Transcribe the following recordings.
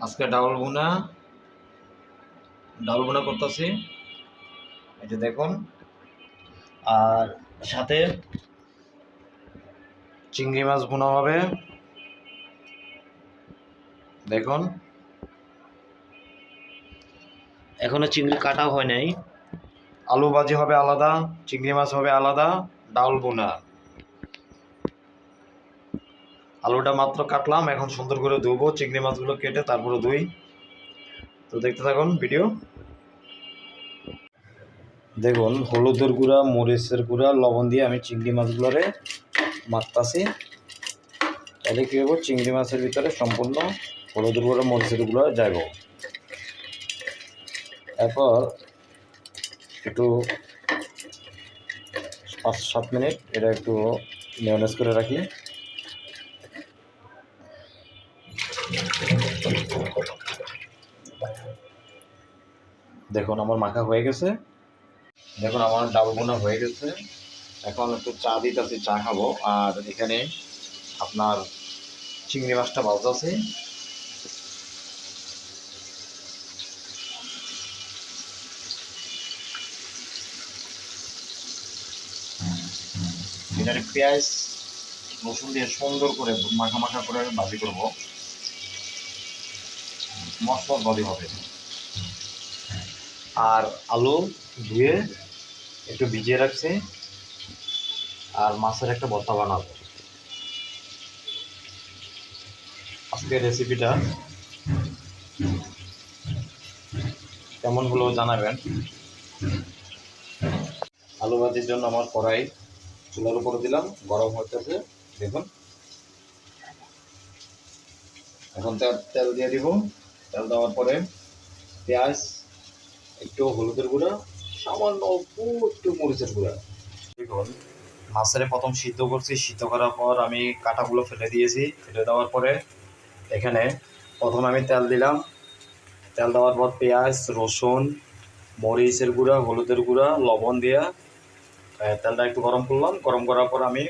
আজকে ডাউল বোনা ডাউল বোনা করতেছি। এই যে দেখুন। আর সাথে চিংড়ি মাছ বোনা হবে। দেখুন। এখনও চিংড়ি কাটা হয় নাই। আলু ভাজি হবে আলাদা, চিংড়ি মাছ হবে আলাদা, ডাউল বোনা আলুটা মাত্র কাটলাম, এখন সুন্দর করে ধুবো, চিংড়ি মাছগুলো কেটে তারপরে ধুই। তো দেখতে থাকুন ভিডিও। দেখুন, হলুদের গুঁড়া, মরিচের গুঁড়া, লবণ দিয়ে আমি চিংড়ি মাছগুলোরে মাখতাছি। তাহলে কী হব, চিংড়ি মাছের ভিতরে সম্পূর্ণ হলুদের গুঁড়া, মরিচের গুঁড়া যাব এরপর একটু পাঁচ সাত মিনিট এটা একটু মেয়নেজ করে রাখি। দেখুন, আমার মাখা হয়ে গেছে। দেখুন, আমার ডাল বোনা হয়ে গেছে। এখন একটু চা দিতেছি, চা খাব। আর এখানে আপনার চিংড়ি মাছটা ভাজতেছি। এখানে পেঁয়াজ, রসুন দিয়ে সুন্দর করে মাখা মাখা করে ভাজি করব। মশলা বডি হবে। আর আলু ধুয়ে একটু ভিজিয়ে রাখছি। আর মাছের একটা বর্তা বানাবো। আজকের রেসিপিটা কেমন হলো জানাবেন। আলু ভাজির জন্য আমার কড়াই চুলার উপরে দিলাম, গরম হতেছে দেখুন। এখন তেল দিয়ে দিব। তেল দেওয়ার পরে পেঁয়াজ একটু হলুদের গুঁড়া সামান্য অল্প একটু মরিচের গুঁড়া। দেখুন মাছের প্রথম সিদ্ধ করছি সিদ্ধ করার পর আমি কাঁটাগুলো ফেলে দিয়েছি। ফেলে দেওয়ার পরে এখানে প্রথম আমি তেল দিলাম। তেল দেওয়ার পর পেঁয়াজ রসুন মরিচের গুঁড়া হলুদের গুঁড়া লবণ দিয়া আহ, তেলটা একটু গরম করলাম। গরম করার পর আমি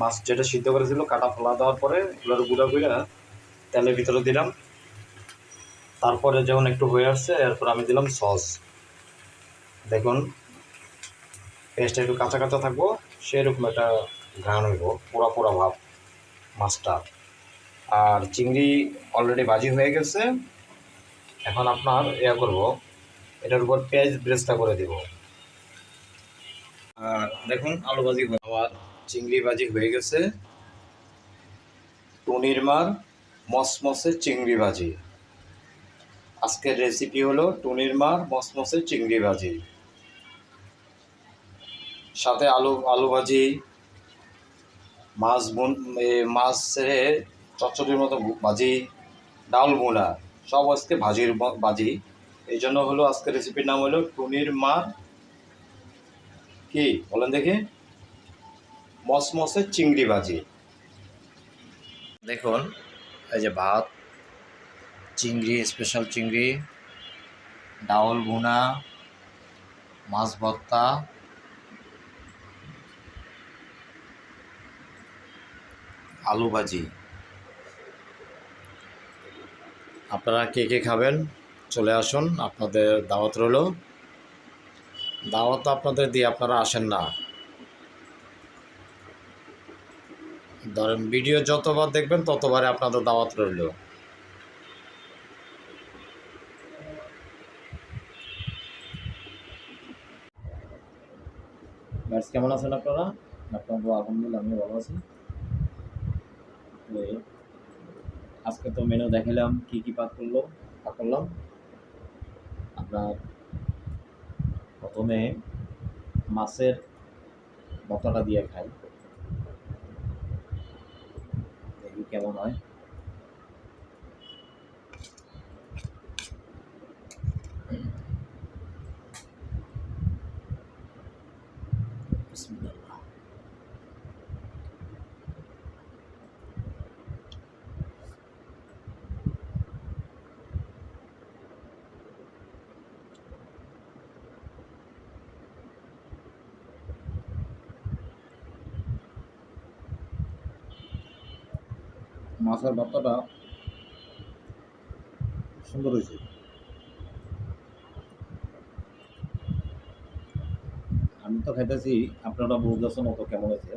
মাছ যেটা সিদ্ধ করেছিল কাটা ফেলা দেওয়ার পরে এগুলোর গুঁড়া গুঁড়া তেলের ভিতরে দিলাম। তারপরে যখন একটু হয়ে আসছে, এরপর আমি দিলাম সস। দেখুন পেস্টটা একটু কাঁচা কাঁচা থাকব, সেরকম একটা ঘ্রাণ হইব, পোড়া পোড়া ভাব, মাছটা। আর চিংড়ি অলরেডি ভাজি হয়ে গেছে। এখন আপনার ইয়া করব, এটার উপর পেঁয়াজ ব্রেস্তা করে দিব। আর দেখুন, আলু ভাজি আমার চিংড়ি ভাজি হয়ে গেছে। টুনির মার মসমসে চিংড়ি ভাজি। আজকের রেসিপি হলো টুনির মার মসমসে চিংড়ি ভাজি। সাথে আলু আলু ভাজি, মাছ বুন মাছের চচ্চড়ির মতো ভাজি, ডাল বোনা সব আজকে ভাজির ভাজি। এই জন্য হলো আজকের রেসিপির নাম হলো টুনির মার কি? বলেন দেখি। মসমসে চিংড়ি ভাজি। দেখুন, এই যে ভাত চিংড়ি স্পেশাল চিংড়ি, ডাউল ভুনা, মাছ ভর্তা, আলু ভাজি। আপনারা কে কে খাবেন? চলে আসুন, আপনাদের দাওয়াত রইল। দাওয়াত আপনাদের দিয়ে আপনারা আসেন না। ধরেন ভিডিও যতবার দেখবেন ততবারে আপনাদের দাওয়াত রইল। কেমন আছেন আপনারা? আপনার আলহামদুলিল্লাহ আমি ভালো আছি। আজকে তো মেনু দেখালাম কি কি পাক করল? পাক করলাম। আপনার প্রথমে মাছের বতাটা দিয়ে খাই। দেখি কেমন হয়। মাছের ভর্তাটা সুন্দর হয়েছে। আমি তো খাইতেছি, আপনারা বুঝতেছেন অত কেমন হয়েছে।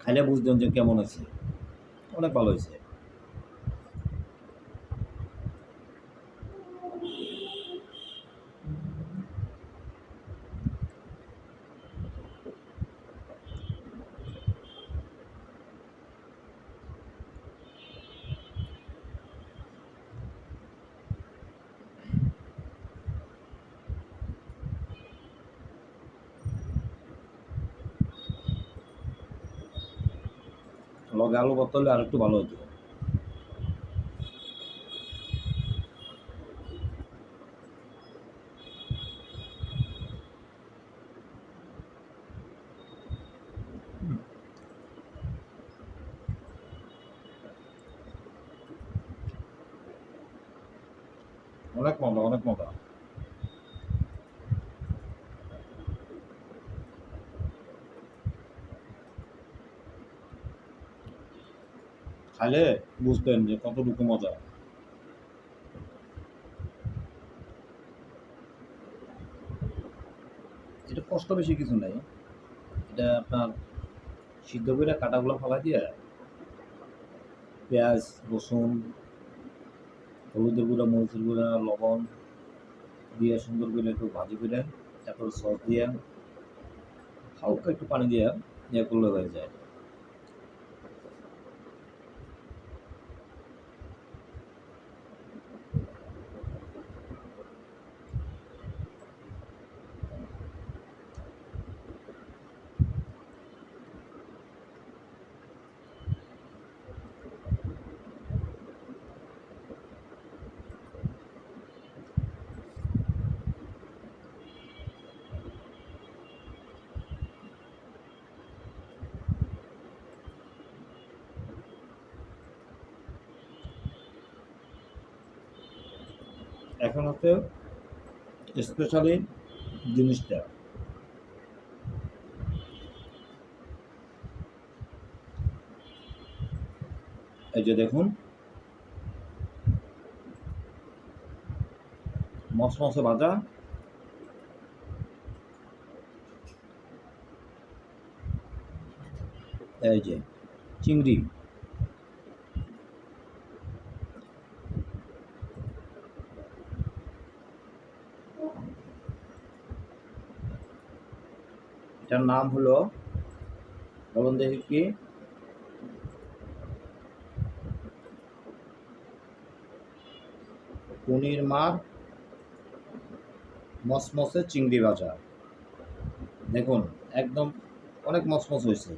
খাইলে বুঝতেন যে কেমন হয়েছে। অনেক ভালো হয়েছে। লগে আলু ভর্তা হলে আর একটু ভালো হতো অনেক মজা অনেক মজা। খাইলে বুঝতেন যে কতটুকু মজা। এটা কষ্ট বেশি কিছু নাই। এটা আপনার সিদ্ধ করে কাটাগুলো ফালা দিয়ে পেঁয়াজ, রসুন, হলুদের গুঁড়া, মরিচের গুঁড়া, লবণ দিয়ে সুন্দর করে একটু ভাজি করে তারপর সস দিয়ে হালকা একটু পানি দিয়ে ইয়ে করলে হয়ে যায়। এখন হচ্ছে স্পেশালি জিনিসটা। এই যে দেখুন। মশমসে ভাজা। এই যে চিংড়ি। এটার নাম হলো, বলুন দেখি কি? পনির মার মসমসে চিংড়ি ভাজা দেখুন, একদম অনেক মসমস হয়েছে।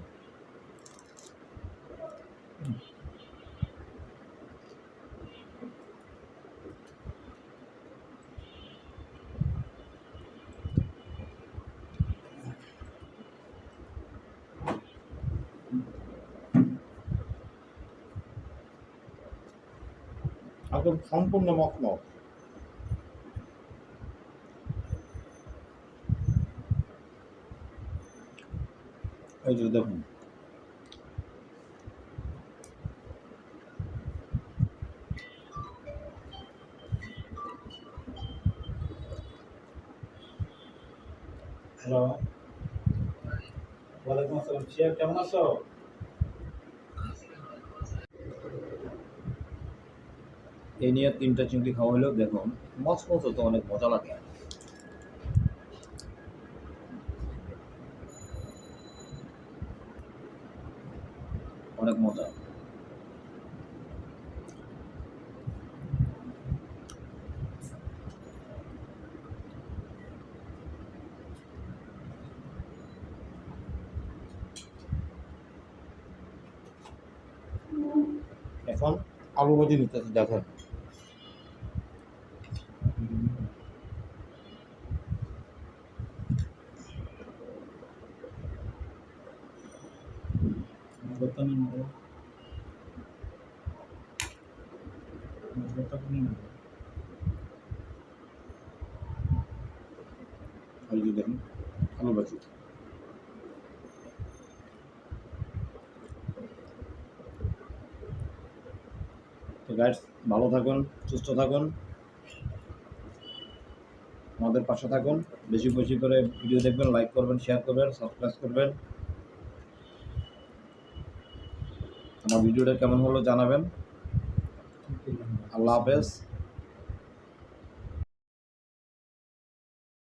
একদম সম্পূর্ণ মখমখ এই যে দেখুন। হ্যালো। ওয়ালাইকুম আসসালাম। শিয়া কেমন আছো? এই নিয়ে তিনটা চিংড়ি খাওয়া হলেও দেখুন মসমস তো অনেক মজা লাগে। অনেক মজা। এখন আলু ভাজি নিতেছি দেখেন। বর্তমানে মতো বর্তমানে এই যে দেখুন আলু ভাজি তো গাইডস ভালো থাকুন, সুস্থ থাকুন, আমাদের পাশে থাকুন, বেশি বেশি করে ভিডিও দেখবেন লাইক করবেন শেয়ার করবেন সাবস্ক্রাইব করবেন। আমার ভিডিওটা কেমন হলো জানাবেন। আল্লাহ হাফেজ।